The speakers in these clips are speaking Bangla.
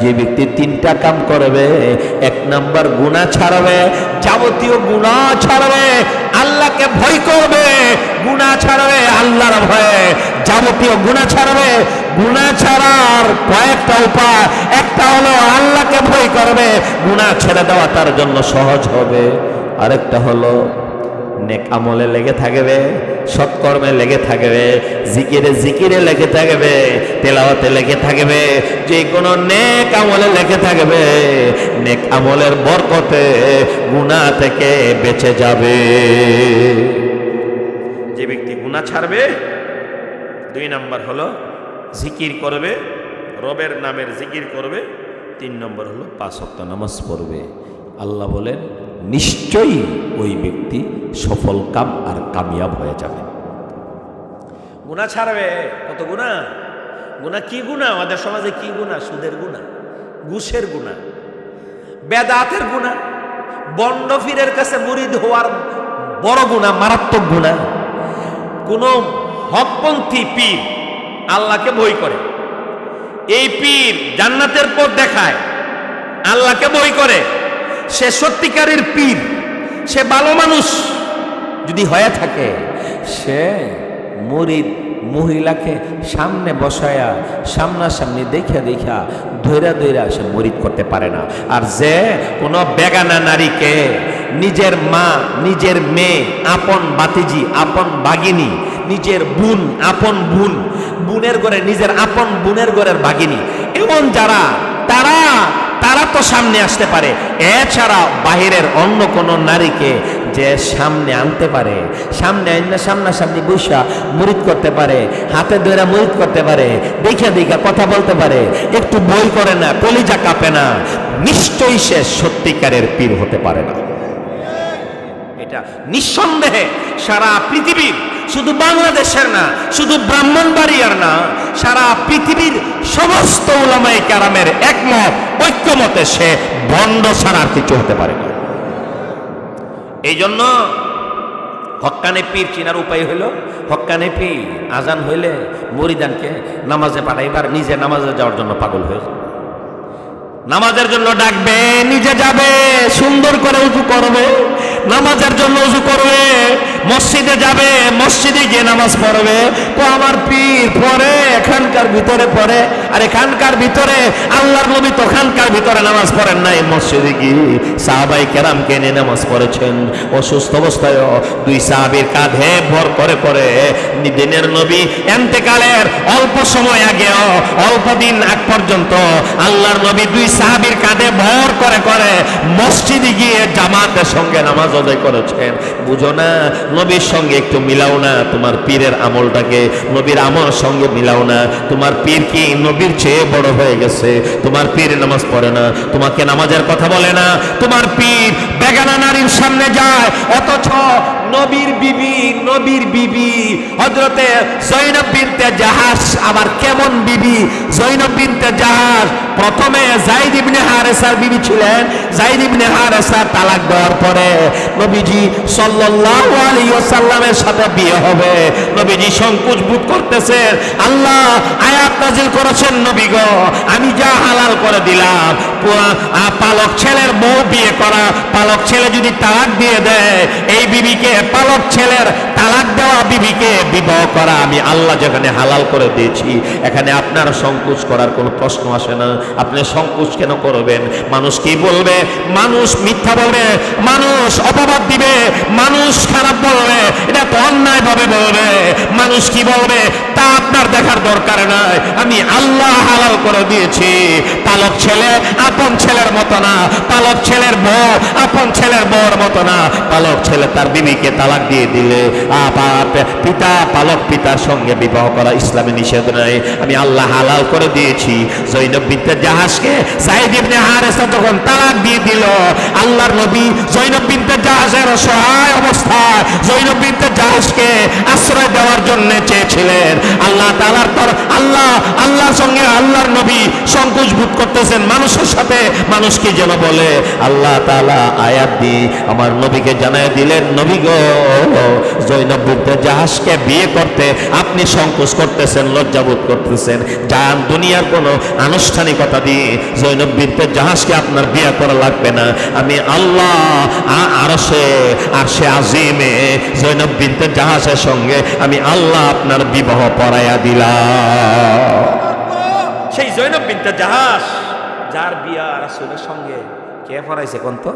যে ব্যক্তি তিনটা কাম করবে, এক নাম্বার গুনাহ ছাড়বে, যাবতীয় গুনাহ ছাড়বে, আল্লাহকে ভয় করবে, গুনাহ ছাড়বে আল্লাহর ভয়ে। যাবতীয় গুনাহ ছাড়বে, গুনাহ ছাড়ার কয়েকটা উপায়, একটা হলো আল্লাহকে ভয় করবে, গুনাহ ছেড়ে দেওয়া তার জন্য সহজ হবে। আরেকটা হলো নেক আমলে লেগে থাকবে, সৎকর্মে লেগে থাকবে, জিকিরে জিকিরে লেগে থাকবে, তেলাওয়াতে লেগে থাকবে যে কোনো নেক আমলে লেগে থাকবে, নেক আমলের বরকতে গুনাহ থেকে বেঁচে যাবে। যে ব্যক্তি গুনাহ ছাড়বে, দুই নাম্বার হলো জিকির করবে, রবের নামের জিকির করবে, তিন নম্বর হলো পাঁচ নামাজ পড়বে। আল্লাহ বলেন, নিশ্চয়ই ওই ব্যক্তি সফল কাম আর কামিয়াব হয়ে যাবে। গুণা ছাড়বে? কত গুণা? গুণা কি গুণা? আমাদের সমাজে কি গুণা? সুদের গুণা, ঘুষের গুণা, বেদাতের গুণা বন্ডফিরের কাছে মুরিদ হওয়ার বড় গুণা, মারাত্মক গুণা। কোন হকপন্থী পীর আল্লাহকে বই করে। এই পীর জান্নাতের পথ দেখায়, আল্লাহকে বই করে। সে সত্যিকারের পীর, সে ভালো মানুষ। যদি হয়ে থাকে, সে মরিদ মহিলাকে সামনে বসায়া, সামনাসামনি দেখা দেখা ধৈরা ধৈরা সে মরিদ করতে পারে না। আর যে কোনো বেগানা নারীকে নিজের মা, নিজের মেয়ে, আপন বাতিজি, আপন বাগিনী, নিজের বোন, আপন বোন, বোনের ঘরে নিজের আপন বোনের ঘরের বাগিনী, এমন যারা তারা তারা তো সামনে আসতে পারে। এছাড়া বাহিরের অন্য কোনো নারীকে যে সামনে আনতে পারে, সামনে আইনা সামনাসামনি বৈশা মুরিদ করতে পারে, হাতে ধরে মুরিদ করতে পারে, দেখে দেখে কথা বলতে পারে, একটু বই করে না, কলিজা কাঁপে না, নিশ্চয়ই সে সত্যিকারের পীর হতে পারে না। এটা নিঃসন্দেহে সারা পৃথিবীর শুধু বাংলাদেশের না, শুধু ব্রাহ্মণবাড়িয়ার না, সারা পৃথিবীর সমস্ত ওলামাই কারামের একমত, ঐক্যমতে সে বন্ড ছাড়া আর কিছু হতে পারে না। এই জন্য হক্কানে পীর চিনার উপায় হইল, হক্কানে পীর আজান হইলে মরিদানকে নামাজে পাঠাইবার, নিজে নামাজে যাওয়ার জন্য পাগল হয়ে নামাজের জন্য ডাকবে, নিজে যাবে, সুন্দর করে উঁচু করবে। নামাজের জন্য উজু করবে, মসজিদে যাবে, মসজিদে গিয়ে নামাজ পড়বে। তো আমার পীর পরে, এখানকার ভিতরে পড়ে আর এখানকার ভিতরে, আল্লাহর নবী তো ওখানকার ভিতরে নামাজ পড়েন নাই। মসজিদে গিয়ে সাহাবাই কেরামকে নিয়ে নামাজ পড়েছেন। অসুস্থ অবস্থায় দুই সাহাবির কাঁধে ভর করে করে দিনের নবী এন্তেকালের অল্প সময় আগেও অল্প দিন আগ পর্যন্ত আল্লাহর নবী দুই সাহাবির কাঁধে ভর করে করে মসজিদে গিয়ে জামাতের সঙ্গে নামাজ আদায় করেছেন। বুঝো না, নবীর সঙ্গে একটু মিলাও না। তোমার পীরের আমলটাকে, নবীর আমল সঙ্গে মিলাও না। তোমার পীর কি নবীর চেয়ে বড় হয়ে গেছে। তোমার পীর নামাজ পড়ে না, তোমাকে নামাজের কথা বলে না। তোমার পীর বেগানা নারীর সামনে যায়, অথচ নবীর বিবি নবীর বিবি হজরতে জৈনব বিনতে জাহাজ আবার কেমন বিবি? জৈনব বিনতে জাহাজ প্রথমে জাইদ ইবনে হারেসার বিবি ছিলেন। জাইদ ইবনে হারেসার তালাক দেওয়ার পরে নবীজি সাল্লাল্লাহু আলাইহি ওয়াসাল্লামের সাথে বিয়ে হবে। নবীজি সংকোচ বোধ করতেছেন, আল্লাহ আয়াত নাজিল করেছেন নবী গো। আমি যা হালাল করে দিলাম। পালক ছেলের বউ বিয়ে করা, পালক ছেলে যদি তালাক দিয়ে দেয়, এই বিবিকে পালক ছেলের তালাক দেওয়া বিবিকে বিবাহ করা আমি আল্লাহ যেখানে হালাল করে দিয়েছি, এখানে আপনার সংকোচ করার কোনো প্রশ্ন আসে না। আপনি সংকোচ কেন করবেন? মানুষ কি বলবে? মানুষ মিথ্যা বলবে, মানুষ অপবাদ দিবে, মানুষ খারাপ বলবে, এটা তো অন্যায় ভাবে বলবে। মানুষ কি বলবে? তা আপনার দেখার দরকার নাই। আমি আল্লাহ হালাল করে দিয়েছি। পালক ছেলে আপন ছেলের মতো না। পালক ছেলের বউ আপন ছেলের বউর মতো না। পালক ছেলে তার বিবিকে তালাক দিয়ে দিলে। পিতা পালক পিতার সঙ্গে বিবাহ করা ইসলামে নিষেধ নাই। আমি আল্লাহ হালাল করে দিয়েছি। জৈনব বিনতে জাহাজকে সাইদ ইবনে হারেসা যখন তালাক দিয়ে দিল, আল্লাহর নবী জৈনব বিনতে জাহাজের সহায় অবস্থায় জৈনব বিনতে জাহাজকে আশ্রয় দেওয়ার জন্য চেয়েছিলেন আল্লাহ তালার পর আল্লাহ আল্লাহ আল্লাহর সঙ্গে আল্লাহর নবী সংকোচ বোধ করতেছেন। মানুষের সাথে মানুষ কি যেন বলে? আল্লাহ তাআলা আয়াত দি আমার নবীকে জানায় দিলেন, নবী গো, জৈনব জাহাজকে বিয়ে করতে আপনি সংকোচ করতেছেন লজ্জাবোধ করতেছেন। যান, দুনিয়ার কোনো আনুষ্ঠানিকতা দিয়ে জৈনব বিনতে জাহাজকে আপনার বিয়ে করা লাগবে না। আমি আল্লাহ আর সে আর সে আজিমে জৈনব বিনতে জাহাজের সঙ্গে আমি আল্লাহ আপনার বিবাহ পড়াইয়া দিলাম সেই জৈনব বিনতে জাহাজ যার বিয়া রাসূলের সঙ্গে কে পড়াইছে কোন তো?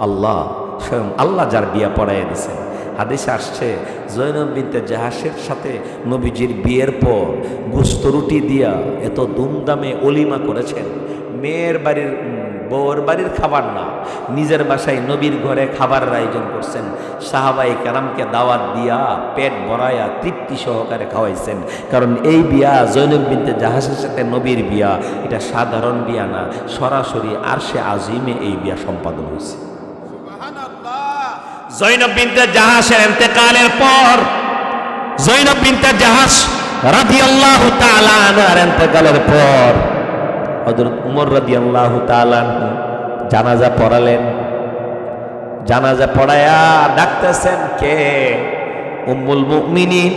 আল্লাহ। স্বয়ং আল্লাহ যার বিয়া পড়াইয়া দিছেন হাদিসে আসছে, জৈনব বিনতে জাহাসের সাথে নবীজির বিয়ের পর গুস্ত রুটি দিয়া এত দুমদামে অলিমা করেছেন। মেয়ের বাড়ির বউর বাড়ির খাবার না। নিজের বাসায় নবীর ঘরে খাবারের আয়োজন করছেন। সাহাবাই কারামকে দাওয়াত দিয়া পেট ভরায়া তৃপ্তি সহকারে খাওয়াইছেন। কারণ এই বিয়া জৈনব বিনতে জাহাজের সাথে নবীর বিয়া এটা সাধারণ বিয়া না। সরাসরি আর সে আজিমে এই বিয়া সম্পাদন হয়েছে। জৈনব বিনতে জাহাজের এতেকালের পর জৈনব বিনতে জাহাজ রাদিয়াল্লাহু তাআলা আনহার এতেকালের পর হযরত উমর তাআলা আনহু জানাজা পড়ালেন। জানাজা পড়ায়া ডাকতেছেন, কে? উম্মুল মুমিনিন।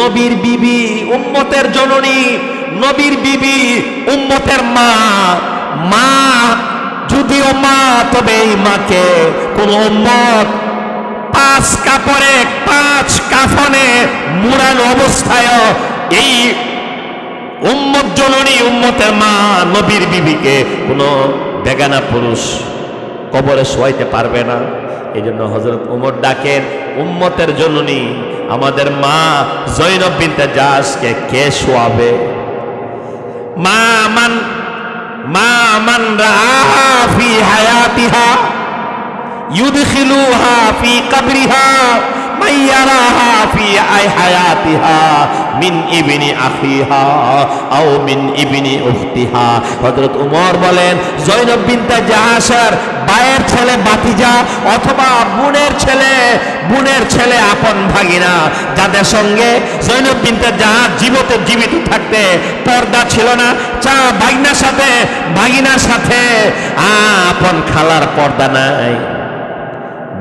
নবীর বিবি, উম্মতের জননী। নবীর বিবি, উম্মতের মা। মা, যদিও মা, তবে এই মাকে কোন উম্মত পাঁচ কাপড়ে, পাঁচ কাফনে মুড়ানো অবস্থায় এই উম্মত জননী, উম্মতের মা, নবীর বিবিকে কোনো বেগানা পুরুষ কবরে শোয়াইতে পারবে না। এই জন্য হজরত উমর ডাকেন, উম্মতের জননী, আমাদের মা জৈনব বিনতে জাসকে কে শোয়াবে? মা মান মা মান ফি হায়াতিহা, ইউদখিলুহা ফি কবরিহা আই হায়াতিহা মিন ইবনি আখিহা আও মিন ইবনি উখতিহা হযরত উমর বলেন জাহাসের বায়ের ছেলে বাতিজা অথবা বোনের ছেলে বোনের ছেলে আপন ভাগিনা, যাদের সঙ্গে জৈনব জাহাজ জীবিত জীবিত থাকতে পর্দা ছিল না, চা ভাগিনার সাথে ভাগিনার সাথে আপন খালার পর্দা নাই।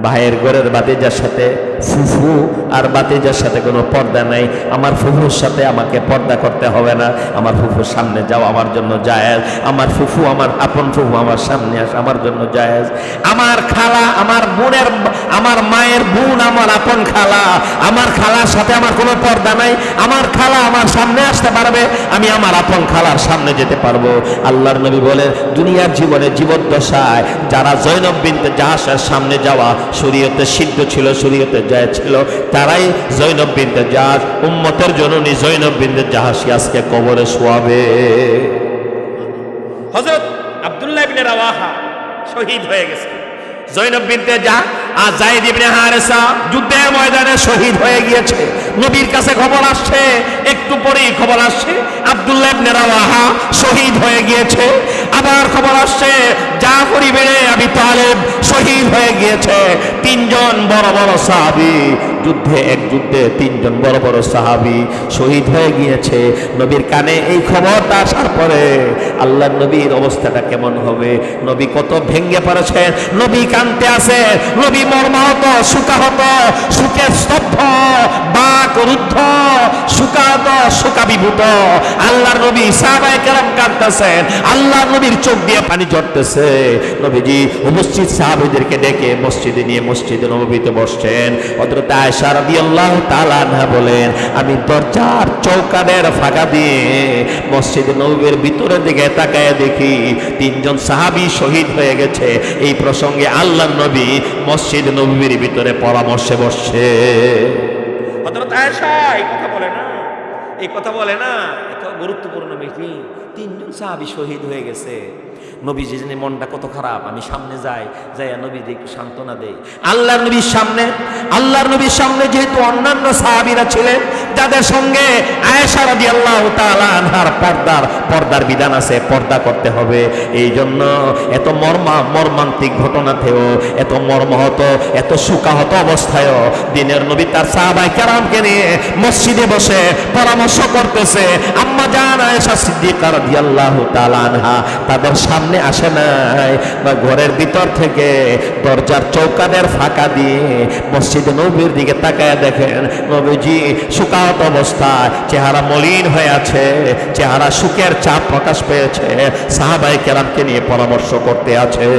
ভাইয়ের ঘরের বাতিজার সাথে ফুফু আর বাতিজার সাথে কোনো পর্দা নাই। আমার ফুফুর সাথে আমাকে পর্দা করতে হবে না। আমার ফুফুর সামনে যাও, আমার জন্য জায়েজ। আমার ফুফু, আমার আপন ফুফু আমার সামনে আস, আমার জন্য জায়েজ। আমার খালা, আমার বোনের, আমার মায়ের বোন আমার আপন খালা। আমার খালার সাথে আমার কোনো পর্দা নাই। আমার খালা আমার সামনে আসতে পারবে, আমি আমার আপন খালার সামনে যেতে পারব। আল্লাহর নবী বলে, দুনিয়ার জীবনে জীবদ্দশায় যারা জৈনব বিনতে জাহাসের সামনে যাওয়া, শরীয়তে সিদ্ধ ছিল, শরীয়তে যায় ছিল। তারাই জৈনব বিনতে জাহাজ, উম্মতের জননী জৈনব বিনতে জাহাজকে আজকে কবরে শোয়াবে। হজরত আব্দুল্লাহ ইবনে রাওয়াহা শহীদ হয়ে গেছে। জৈনব বিনতে যা, আর ইবনে হারেসা যুদ্ধের ময়দানে শহীদ হয়ে গিয়েছে। নবীর কাছে খবর আসছে, একটু পরেই খবর আসছে, আব্দুল্লাহ ইবনে রাওয়াহা শহীদ হয়ে গিয়েছে। আবার খবর আসছে জাফর বেড়ে আবি তালেব শহীদ হয়ে গিয়েছে। তিনজন বড় বড় সাহাবী যুদ্ধে, এক যুদ্ধে তিনজন বড় বড় সাহাবী শহীদ হয়ে গিয়েছে। নবীর কানে এই খবরটা আসার পরে আল্লাহ নবীর অবস্থাটা কেমন হবে? নবী কত ভেঙ্গে পড়েছেন নবী কানতে আছে নবী মর্মাহত সুকাহত সুখে স্তব্ধ, বাক রুদ্ধ সুকাহত সুকাবিভূত আল্লাহর নবী সাহাবায়ে কেরাম কাঁদতেছেন, আল্লাহর নবীর চোখ দিয়ে পানি ঝরতেছে। নবীজি উপস্থিত সাহাবীদেরকে ডেকে মসজিদে নিয়ে মসজিদে নবীতে বসছেন। হযরত আয়েশা রাদিয়াল্লাহু তাআলা আনহা বলেন, আমি দরজার চৌকানের ফাঁকা দিয়ে মসজিদে নবীর ভিতরে দিকে তাকায় দেখি তিনজন সাহাবী শহীদ হয়ে গেছে। এই প্রসঙ্গে আল্লাহর নবী মসজিদ নবীর ভিতরে পরামর্শে বসছে। এই কথা বলে না, এই কথা বলে না, এত গুরুত্বপূর্ণ মিটিং, তিনজন সাহাবি শহীদ হয়ে গেছে। নবী যে জন্য মনটা কত খারাপ, আমি সামনে যাই যাই নবীর একটু সান্ত্বনা দেই। আল্লাহর নবীর সামনে, আল্লাহর নবীর সামনে যেহেতু অন্যান্য সাহাবিরা ছিলেন, যাদের সঙ্গে আয়েশা রাদিয়াল্লাহু তাআলা আনহার পর্দার পর্দার বিধান আছে, পর্দা করতে হবে। এই জন্য এত মর্মা, মর্মান্তিক ঘটনাতেও, এত মর্মাহত, এত সুকাহত অবস্থায়ও দিনের নবী তার সাহাবাই কেরামকে নিয়ে মসজিদে বসে পরামর্শ করতেছে, আম্মা জান আয়েশা সিদ্দিকা রাদিয়াল্লাহু তাআলা আনহা তাদের সামনে আসে নাই, বা ঘরের ভিতর থেকে দরজার চৌকাদের ফাঁকা দিয়ে মসজিদ নবীর দিকে তাকায় দেখেন, নবীজি সুকাহত অবস্থায় চেহারা মলিন হয়ে আছে, চেহারা সুখের চাপ প্রকাশ পেয়েছে সাহাবাই কেরামকে নিয়ে পরামর্শ করতে আছে।